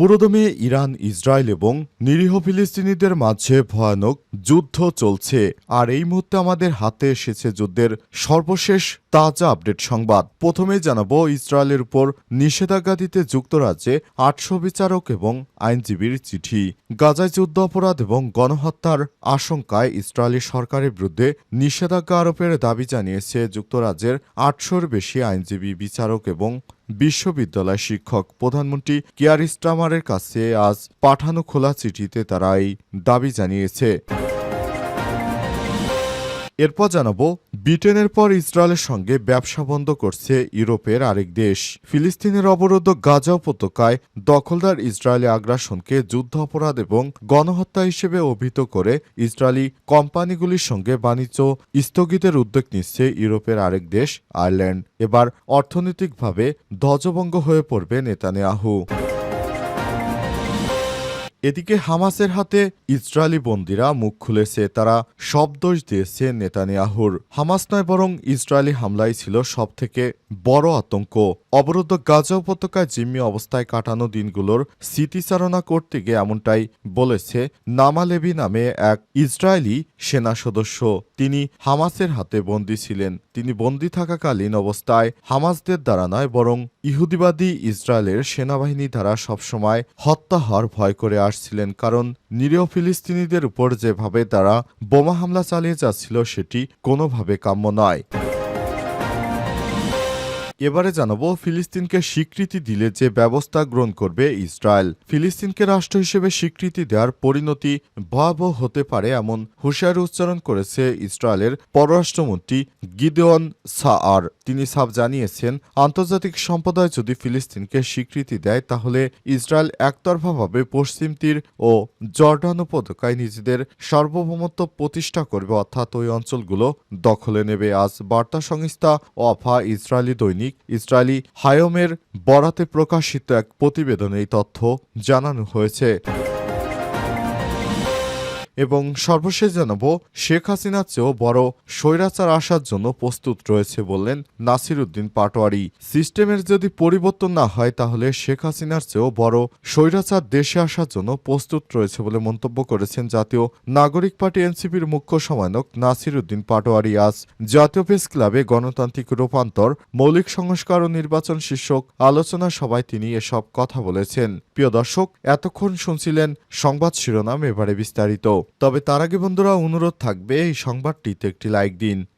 পুরোদমে Iran, Israel এবং নিরীহ ফিলিস্তিনিদের মাঝে ভয়ানক যুদ্ধ চলছে। আর এই মুহূর্তে আমাদের হাতে এসেছে যুদ্ধের সর্বশেষ তাজা আপডেট সংবাদ। প্রথমে জানাব, ইসরায়েলের উপর নিষেধাজ্ঞা দিতে যুক্তরাজ্যে আটশো বিচারক এবং আইনজীবীর চিঠি। গাজায় যুদ্ধ অপরাধ এবং গণহত্যার আশঙ্কায় ইসরায়েলি সরকারের বিরুদ্ধে নিষেধাজ্ঞা আরোপের দাবি জানিয়েছে যুক্তরাজ্যের আটশোর বেশি আইনজীবী, বিচারক এবং বিশ্ববিদ্যালয় শিক্ষক প্রধানমন্ত্রী কিয়ার ইস্টামারের কাছে আজ পাঠানো খোলা চিঠিতে তারা এই দাবি জানিয়েছে। এরপর জানাব, ব্রিটেনের পর ইসরায়েলের সঙ্গে ব্যবসা বন্ধ করছে ইউরোপের আরেক দেশ। ফিলিস্তিনের অবরোধ গাজা উপত্যকায় দখলদার ইসরায়েলি আগ্রাসনকে যুদ্ধ অপরাধ এবং গণহত্যা হিসেবে অভিহিত করে ইসরায়েলি কোম্পানিগুলির সঙ্গে বাণিজ্য স্থগিতের উদ্যোগ নিচ্ছে ইউরোপের আরেক দেশ, আয়ারল্যান্ড। এবার অর্থনৈতিকভাবে ধ্বজভঙ্গ হয়ে পড়বে নেতানিয়াহু। এদিকে হামাসের হাতে ইসরায়েলি বন্দীরা মুখ খুলেছে, তারা সব দোষ দিয়েছে নেতানিয়াহুর। হামাস নয় বরং ইসরায়েলি হামলাই ছিল সবথেকে বড় আতঙ্ক। অবরুদ্ধ গাজা উপত্যকায় জিম্মি অবস্থায় কাটানো দিনগুলোর স্মৃতিচারণা করতে গিয়ে এমনটাই বলেছে নামালেবি নামে এক ইসরায়েলি সেনা সদস্য। তিনি হামাসের হাতে বন্দী ছিলেন। তিনি বন্দী থাকাকালীন অবস্থায় হামাসদের দ্বারা নয়, বরং ইহুদিবাদী ইসরায়েলের সেনাবাহিনী দ্বারা সবসময় হত্যা হওয়ার ভয় করে আসছিলেন, কারণ নিরীহ ফিলিস্তিনিদের উপর যেভাবে তারা বোমা হামলা চালিয়ে যাচ্ছিল, সেটি কোনোভাবে কাম্য নয়। এবারে জানাব, ফিলিস্তিনকে স্বীকৃতি দিলে যে ব্যবস্থা গ্রহণ করবে ইসরায়েল। ফিলিস্তিনকে রাষ্ট্র হিসেবে স্বীকৃতি দেওয়ার পরিণতি ভয়াবহ হতে পারে এমন হুঁশিয়ারি উচ্চারণ করেছে ইসরায়েলের পররাষ্ট্রমন্ত্রী গিদেওয়ান সাআর। তিনি সাফ জানিয়েছেন, আন্তর্জাতিক সম্প্রদায় যদি ফিলিস্তিনকে স্বীকৃতি দেয়, তাহলে ইসরায়েল একতরফাভাবে পশ্চিম তীর ও জর্ডান উপত্যকায় নিজেদের সার্বভৌমত্ব প্রতিষ্ঠা করবে, অর্থাৎ ওই অঞ্চলগুলো দখলে নেবে। আজ বার্তা সংস্থা অফা ইসরায়েলি দৈনিক ইসরায়েলি হায়মের বরাতে প্রকাশিত এক প্রতিবেদনে এই তথ্য জানানো হয়েছে। এবং সর্বশেষ জানাব, শেখ হাসিনার চেয়েও বড় স্বৈরাচার আসার জন্য প্রস্তুত রয়েছে বললেন নাসির উদ্দিন পাটোয়ারি। সিস্টেমের যদি পরিবর্তন না হয়, তাহলে শেখ হাসিনার চেয়েও বড় স্বৈরাচার দেশে আসার জন্য প্রস্তুত রয়েছে বলে মন্তব্য করেছেন জাতীয় নাগরিক পার্টি এনসিপির মুখ্য সমন্বয়ক নাসির উদ্দিন পাটোয়ারি। আজ জাতীয় প্রেস ক্লাবে গণতান্ত্রিক রূপান্তর, মৌলিক সংস্কার ও নির্বাচন শীর্ষক আলোচনা সভায় তিনি এসব কথা বলেছেন। প্রিয় দর্শক, এতক্ষণ শুনছিলেন সংবাদ শিরোনাম, এবারে বিস্তারিত। তবে তার আগে বন্ধুরা অনুরোধ থাকবে এই সংবাদটিতে একটি লাইক দিন।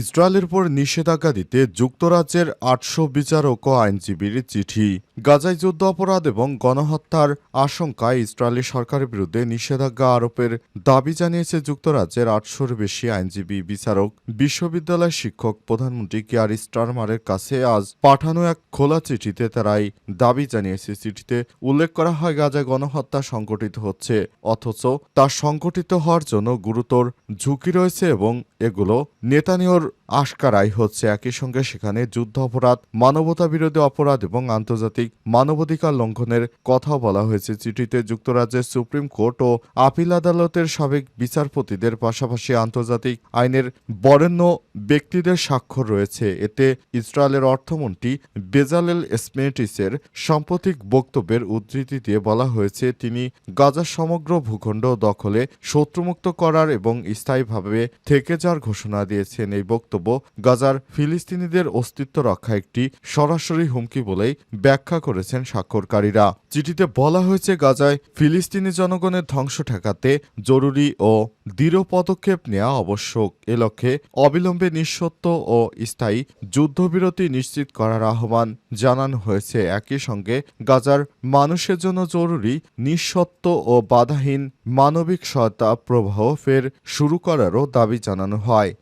ইসরায়েলের উপর নিষেধাজ্ঞা দিতে যুক্তরাজ্যের আটশো বিচারক ও আইনজীবীর চিঠি। গাজায় যুদ্ধ অপরাধ এবং গণহত্যার আশঙ্কায় ইসরায়েলি সরকারের বিরুদ্ধে নিষেধাজ্ঞা আরোপের দাবি জানিয়েছে যুক্তরাজ্যের আটশোর বেশি আইনজীবী, বিচারক বিশ্ববিদ্যালয় শিক্ষক, প্রধানমন্ত্রী কেয়ার স্টারমারের কাছে আজ পাঠানো এক খোলা চিঠিতে তারাই দাবি জানিয়েছে। চিঠিতে উল্লেখ করা হয়, গাজায় গণহত্যা সংগঠিত হচ্ছে, অথচ তা সংগঠিত হওয়ার জন্য গুরুতর ঝুঁকি রয়েছে এবং এগুলো নেতানিয়র আশকারাই হচ্ছে। একই সঙ্গে সেখানে যুদ্ধ অপরাধ মানবতা বিরোধী অপরাধ এবং আন্তর্জাতিক মানবাধিকার লঙ্ঘনের কথাও বলা হয়েছে। চিঠিতে যুক্তরাজ্যের সুপ্রিম কোর্ট ও আপিল আদালতের সাবেক বিচারপতিদের পাশাপাশি আন্তর্জাতিক আইনের বরেণ্য ব্যক্তিদের স্বাক্ষর রয়েছে। এতে ইসরায়েলের অর্থমন্ত্রী বেজালেল স্মেটিসের সাম্প্রতিক বক্তব্যের উদ্ধৃতি দিয়ে বলা হয়েছে, তিনি গাজার সমগ্র ভূখণ্ড দখলে শত্রুমুক্ত করার এবং স্থায়ীভাবে থেকে যাওয়ার ঘোষণা দিয়েছেন। এই বক্তব্য গাজার ফিলিস্তিনিদের অস্তিত্ব রক্ষা একটি সরাসরি হুমকি বলেই ব্যাখ্যা করেছেন স্বাক্ষরকারীরা। চিঠিতে বলা হয়েছে, গাজায় ফিলিস্তিনি জনগণের ধ্বংস ঠেকাতে জরুরি ও দৃঢ় পদক্ষেপ নেওয়া আবশ্যক। এ লক্ষ্যে অবিলম্বে নিঃসত্ব ও স্থায়ী যুদ্ধবিরতি নিশ্চিত করার আহ্বান জানানো হয়েছে। একই সঙ্গে গাজার মানুষের জন্য জরুরি নিঃসত্ব ও বাধাহীন মানবিক সহায়তা প্রবাহ ফের শুরু করারও দাবি জানানো হয়।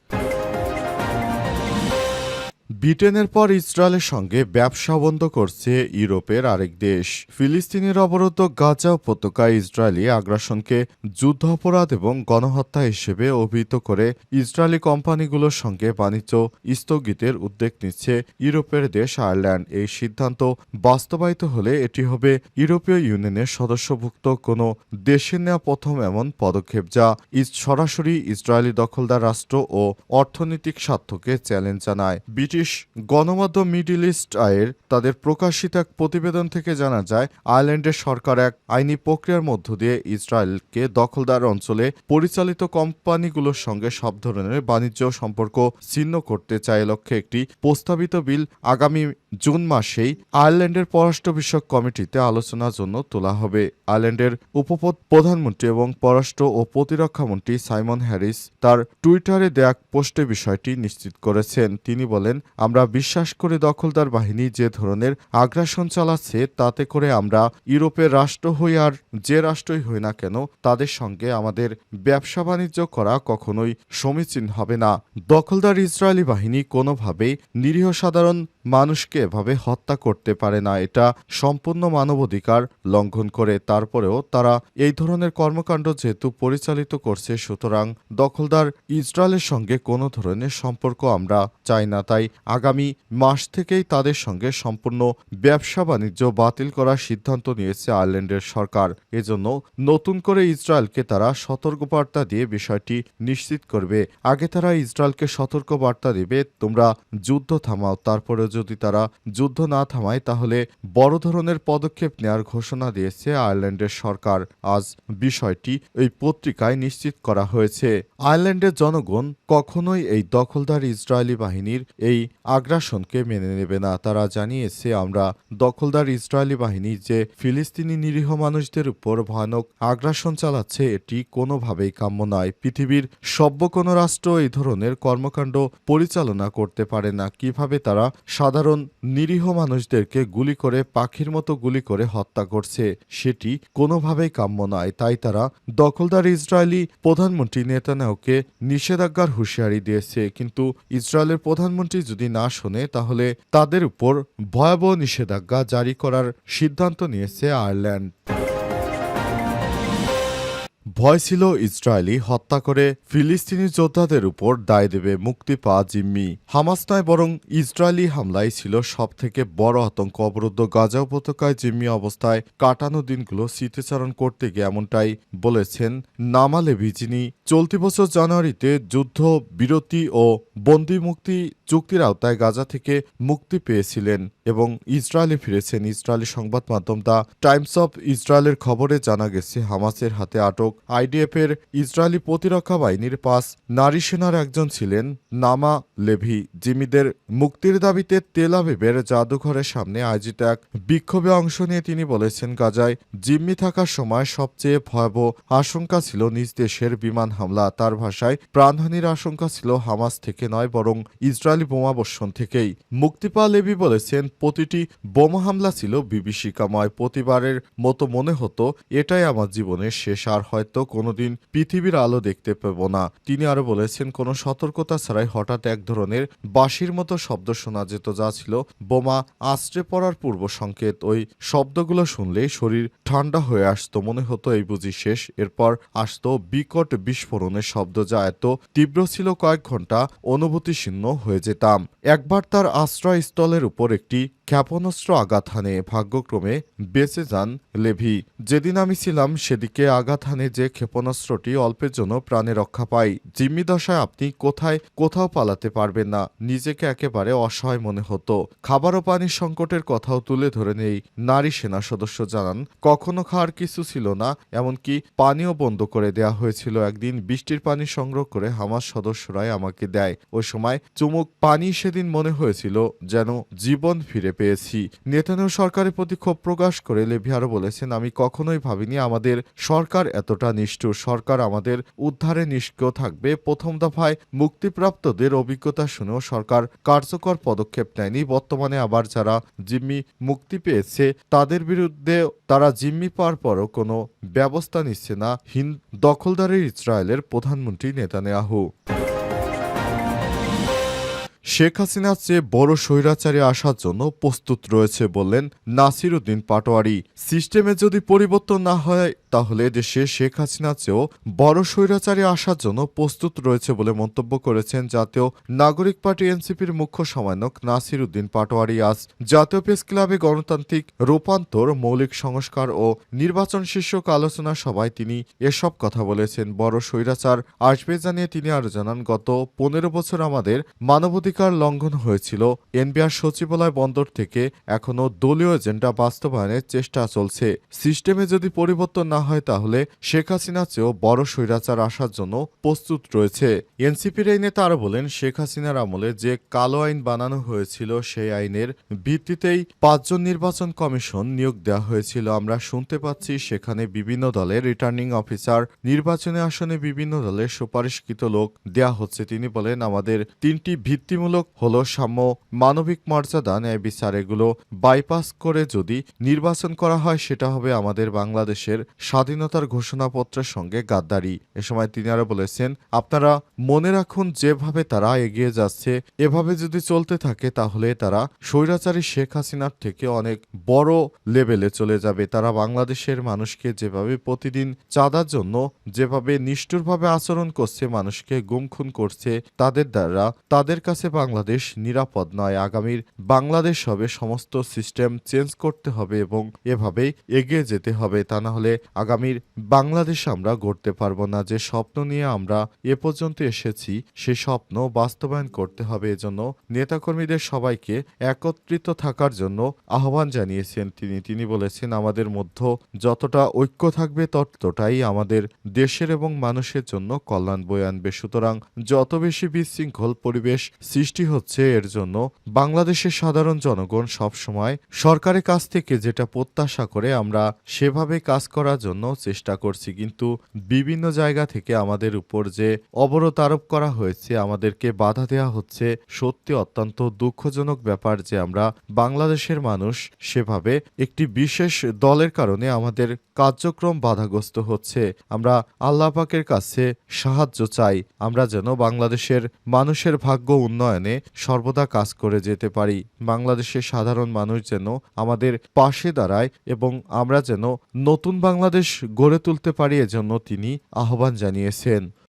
ব্রিটেনের পর ইসরায়েলের সঙ্গে ব্যবসা বন্ধ করছে ইউরোপের আরেক দেশ। ফিলিস্তিনের অবরুদ্ধ গাজা উপত্যকায় ইসরায়েলি আগ্রাসনকে যুদ্ধ অপরাধ এবং গণহত্যা হিসেবে অভিহিত করে ইসরায়েলি কোম্পানিগুলোর সঙ্গে বাণিজ্য স্থগিতের উদ্যোগ নিচ্ছে ইউরোপের দেশ আয়ারল্যান্ড। এই সিদ্ধান্ত বাস্তবায়িত হলে এটি হবে ইউরোপীয় ইউনিয়নের সদস্যভুক্ত কোনো দেশের নেওয়া প্রথম এমন পদক্ষেপ যা সরাসরি ইসরায়েলি দখলদার রাষ্ট্র ও অর্থনৈতিক স্বার্থকে চ্যালেঞ্জ জানায়। ব্রিটিশ গণমাধ্যম মিডিল ইস্ট আয়ের তাদের প্রকাশিত এক প্রতিবেদন থেকে জানা যায় আয়ারল্যান্ডের সরকার এক আইনি প্রক্রিয়ার মধ্য দিয়ে ইসরায়েলকে দখলদার অঞ্চলে পরিচালিত কোম্পানিগুলোর সঙ্গে সব ধরনের বাণিজ্য সম্পর্ক ছিন্ন করতে চায় লক্ষ্যে একটি প্রস্তাবিত বিল আগামী জুন মাসেই আয়ারল্যান্ডের পররাষ্ট্র বিষয়ক কমিটিতে আলোচনার জন্য তোলা হবে। আয়ারল্যান্ডের উপপদ প্রধানমন্ত্রী এবং পররাষ্ট্র ও প্রতিরক্ষামন্ত্রী সাইমন হ্যারিস তার টুইটারে দেয়া পোস্টে বিষয়টি নিশ্চিত করেছেন। তিনি বলেন, আমরা বিশ্বাস করে দখলদার বাহিনী যে ধরনের আগ্রাসন চালাচ্ছে, তাতে করে আমরা ইউরোপের রাষ্ট্র হই আর যে রাষ্ট্রই হই না কেন, তাদের সঙ্গে আমাদের ব্যবসা বাণিজ্য করা কখনোই সমীচীন হবে না। দখলদার ইসরায়েলি বাহিনী কোনোভাবেই নিরীহ সাধারণ মানুষকে এভাবে হত্যা করতে পারে না। এটা সম্পূর্ণ মানবাধিকার লঙ্ঘন করে। তারপরেও তারা এই ধরনের কর্মকাণ্ড যেহেতু পরিচালিত করছে, সুতরাং দখলদার ইসরায়েলের সঙ্গে কোনো ধরনের সম্পর্ক আমরা চাই না। তাই আগামী মাস থেকেই তাদের সঙ্গে সম্পূর্ণ ব্যবসা বাণিজ্য বাতিল করার সিদ্ধান্ত নিয়েছে আয়ারল্যান্ডের সরকার। এজন্য নতুন করে ইসরায়েলকে তারা সতর্কবার্তা দিয়ে বিষয়টি নিশ্চিত করবে। আগে তারা ইসরায়েলকে সতর্কবার্তা দেবে, তোমরা যুদ্ধ থামাও তারপরে যদি তারা যুদ্ধ না থামায়, তাহলে বড় ধরনের পদক্ষেপ নেওয়ার ঘোষণা দিয়েছে আয়ারল্যান্ডের সরকার। আজ বিষয়টি এই পত্রিকায় নিশ্চিত করা হয়েছে। আয়ারল্যান্ডের জনগণ কখনোই এই দখলদার ইসরায়েলি বাহিনীর এই আগ্রাসনকে মেনে নেবে না। তারা জানিয়েছে, আমরা দখলদার ইসরায়েলি বাহিনী যে ফিলিস্তিনি নিরীহ মানুষদের উপর ভয়ানক আগ্রাসন চালাচ্ছে, এটি কোনোভাবেই কাম্য নয়। পৃথিবীর সভ্য কোনো রাষ্ট্র এই ধরনের কর্মকাণ্ড পরিচালনা করতে পারে না। কীভাবে তারা সাধারণ নিরীহ মানুষদেরকে গুলি করে, পাখির মতো গুলি করে হত্যা করছে। সেটি কোনোভাবেই কাম্য নয়। তাই তারা দখলদার ইসরায়েলি প্রধানমন্ত্রী নেতানাহকে নিষেধাজ্ঞার হুঁশিয়ারি দিয়েছে। কিন্তু ইসরায়েলের প্রধানমন্ত্রী যদি না শোনে, তাহলে তাদের উপর ভয়াবহ নিষেধাজ্ঞা জারি করার সিদ্ধান্ত নিয়েছে আয়ারল্যান্ড। ভয় ছিল ইসরায়েলি হত্যা করে ফিলিস্তিনি যোদ্ধাদের উপর দায় দেবে মুক্তি পাওয়া জিম্মি। হামাস নয় বরং ইসরায়েলি হামলাই ছিল সবথেকে বড় আতঙ্ক। অবরুদ্ধ গাজা উপত্যকায় জিম্মি অবস্থায় কাটানো দিনগুলো স্মৃতিচারণ করতে গিয়ে এমনটাই বলেছেন নামালেভি যিনি চলতি বছর জানুয়ারিতে যুদ্ধ, বিরতি ও বন্দি মুক্তি চুক্তির আওতায় গাজা থেকে মুক্তি পেয়েছিলেন। এবং ইসরায়েলে ফিরেছেন। ইসরায়েলি সংবাদ মাধ্যম দ্য টাইমস অফ ইসরায়েলের খবরে জানা গেছে, হামাসের হাতে আটক আইডিএফ এর ইসরায়েলি প্রতিরক্ষা বাহিনীর পাঁচ নারী সেনার একজন ছিলেন নামা লেভি, জিমিদের মুক্তির দাবিতে তেল আবিবের জাদুঘরের সামনে আয়োজিত এক বিক্ষোভে অংশ নিয়ে তিনি বলেছেন, গাজায় জিম্মি থাকার সময় সবচেয়ে ভয়াবহ আশঙ্কা ছিল নিজ দেশের বিমান হামলা। তার ভাষায়, প্রাণহানির আশঙ্কা ছিল হামাস থেকে নয়, বরং ইসরায়েলি বোমাবর্ষণ থেকেই। মুক্তিপা লেবি বলেছেন প্রতিটি বোমা হামলা ছিল বিভীষিকাময়। প্রতিবারের মতো মনে হতো, এটাই আমার জীবনের শেষ, আর হয়তো কোনোদিন পৃথিবীর আলো দেখতে পাব না। তিনি আরও বলেছেন, কোনো সতর্কতা ছাড়াই হঠাৎ এক ধরনের বাঁশির মতো শব্দ শোনা যেত, যা ছিল বোমা আশ্রে পড়ার পূর্ব সংকেত। ওই শব্দগুলো শুনলেই শরীর ঠান্ডা হয়ে আসতো, মনে হতো এই বুঝি শেষ। এরপর আসতো বিকট বিস্ফোরণের শব্দ, যা এত তীব্র ছিল কয়েক ঘণ্টা অনুভূতিশূন্য হয়ে যেতাম। একবার তার আশ্রয়স্থলের উপর একটি ক্ষেপণাস্ত্র আঘাত হানে ভাগ্যক্রমে বেঁচে যান লেভি। যেদিন আমি ছিলাম, সেদিকে আঘাত হানে যে ক্ষেপণাস্ত্রটি অল্পের জন্য প্রাণে রক্ষা পাই। জিম্মি দশায় আপনি কোথায়, কোথাও পালাতে পারবেন না। নিজেকে একেবারে অসহায় মনে হতো। খাবার ও পানির সংকটের কথাও তুলে ধরে নেই। নারী সেনা সদস্য জানান, কখনো খাওয়ার কিছু ছিল না, এমনকি পানিও বন্ধ করে দেয়া হয়েছিল। একদিন বৃষ্টির পানি সংগ্রহ করে হামাস সদস্যরাই আমাকে দেয়। ওই সময় চুমুক পানি সেদিন মনে হয়েছিল, যেন জীবন ফিরে পেয়েছি। নেতানিয়াহু সরকারের প্রতি ক্ষোভ প্রকাশ করে লেভি আরও বলেছেন, আমি কখনোই ভাবিনি আমাদের সরকার এতটা নিষ্ঠুর। সরকার আমাদের উদ্ধারে নিষ্ক্রিয় থাকবে। প্রথম দফায় মুক্তিপ্রাপ্তদের অভিজ্ঞতা শুনেও সরকার কার্যকর পদক্ষেপ নেয়নি। বর্তমানে আবার যারা জিম্মি মুক্তি পেয়েছে, তাদের বিরুদ্ধে তারা জিম্মি পাওয়ার পরও কোনো ব্যবস্থা নিচ্ছে না। হিন দখলদারের ইসরায়েলের প্রধানমন্ত্রী নেতানিয়াহু। শেখ হাসিনার চেয়ে বড় স্বৈরাচারী আসার জন্য প্রস্তুত রয়েছে বললেন নাসির উদ্দিন পাটোয়ারি। সিস্টেমে যদি পরিবর্তন না হয় তাহলে দেশে শেখ হাসিনার চেয়েও বড় স্বৈরাচারী আসার জন্য প্রস্তুত রয়েছে বলে মন্তব্য করেছেন জাতীয় নাগরিক পার্টি এনসিপির মুখ্য সমন্বয়ক নাসির উদ্দিন পাটোয়ারি। আজ জাতীয় প্রেস ক্লাবে গণতান্ত্রিক রূপান্তর, মৌলিক সংস্কার ও নির্বাচন শীর্ষক আলোচনা সভায় তিনি এসব কথা বলেছেন। বড় স্বৈরাচার আসবে জানিয়ে তিনি আরও জানান, গত পনেরো বছর আমাদের মানবাধিকার লঙ্ঘন হয়েছিল। এনবিআর সচিবালয় বন্দর থেকে এখনও দলীয় এজেন্ডা বাস্তবায়নের চেষ্টা চলছে। সিস্টেমে যদি পরিবর্তন না হয় তাহলে শেখ হাসিনার চেয়েও বড় স্বৈরাচার আসার জন্য প্রস্তুত রয়েছে। এনসিপির এই নেতা আরও বলেন, শেখ হাসিনার আমলে যে কালো আইন বানানো হয়েছিল, সেই আইনের ভিত্তিতেই পাঁচজন নির্বাচন কমিশন নিয়োগ দেওয়া হয়েছিল। আমরা শুনতে পাচ্ছি সেখানে বিভিন্ন দলের রিটার্নিং অফিসার, নির্বাচনী আসনে বিভিন্ন দলের সুপারিশকৃত লোক দেয়া হচ্ছে। তিনি বলেন, আমাদের তিনটি ভিত্তিমূলক হল সাম্য মানবিক মর্যাদা, ন্যায় বিচার, এগুলো বাইপাস করে যদি নির্বাচন করা হয়, সেটা হবে আমাদের বাংলাদেশের স্বাধীনতার ঘোষণাপত্রের সঙ্গে গাদ্দারি। এ সময় তিনি আরও বলেছেন, আপনারা মনে রাখুন, যেভাবে তারা এগিয়ে যাচ্ছে, এভাবে যদি চলতে থাকে, তাহলে তারা স্বৈরাচারী শেখ হাসিনার থেকে অনেক বড় লেভেলে চলে যাবে। তারা বাংলাদেশের মানুষকে যেভাবে প্রতিদিন চাঁদার জন্য, যেভাবে নিষ্ঠুরভাবে আচরণ করছে, মানুষকে গুম খুন করছে, তাদের দ্বারা তাদের কাছে বাংলাদেশ নিরাপদ নয়। আগামীর বাংলাদেশ হবে, সমস্ত সিস্টেম চেঞ্জ করতে হবে এবং এভাবেই এগিয়ে যেতে হবে। তা না হলে আগামীর বাংলাদেশ আমরা গড়তে পারব না। যে স্বপ্ন নিয়ে আমরা এ পর্যন্ত এসেছি, সে স্বপ্ন বাস্তবায়ন করতে হবে। এজন্য নেতাকর্মীদের সবাইকে একত্রিত থাকার জন্য আহ্বান জানিয়েছেন তিনি। তিনি বলেছেন, আমাদের মধ্যে যতটা ঐক্য থাকবে, ততটাই আমাদের দেশের এবং মানুষের জন্য কল্যাণ বয়ে আনবে। সুতরাং যত বেশি বিশৃঙ্খল পরিবেশ সৃষ্টি হচ্ছে, এর জন্য বাংলাদেশের সাধারণ জনগণ সবসময় সরকারের কাছ থেকে যেটা প্রত্যাশা করে, আমরা সেভাবে কাজ করার জন্য চেষ্টা করছি। কিন্তু বিভিন্ন জায়গা থেকে আমাদের উপর যে অবরোধ আরোপ করা হয়েছে, আমাদেরকে বাধা দেওয়া হচ্ছে, সত্যি অত্যন্ত দুঃখজনক ব্যাপার যে আমরা বাংলাদেশের মানুষ সেভাবে একটি বিশেষ দলের কারণে আমাদের কার্যক্রম বাধাগ্রস্ত হচ্ছে। আমরা আল্লাহ পাকের কাছে সাহায্য চাই, আমরা যেন বাংলাদেশের মানুষের ভাগ্য উন্নয়নে সর্বদা কাজ করে যেতে পারি। বাংলাদেশের সাধারণ মানুষ যেন আমাদের পাশে দাঁড়ায় এবং আমরা যেন নতুন বাংলাদেশ গড়ে তুলতে পারি এজন্য তিনি আহ্বান জানিয়েছেন।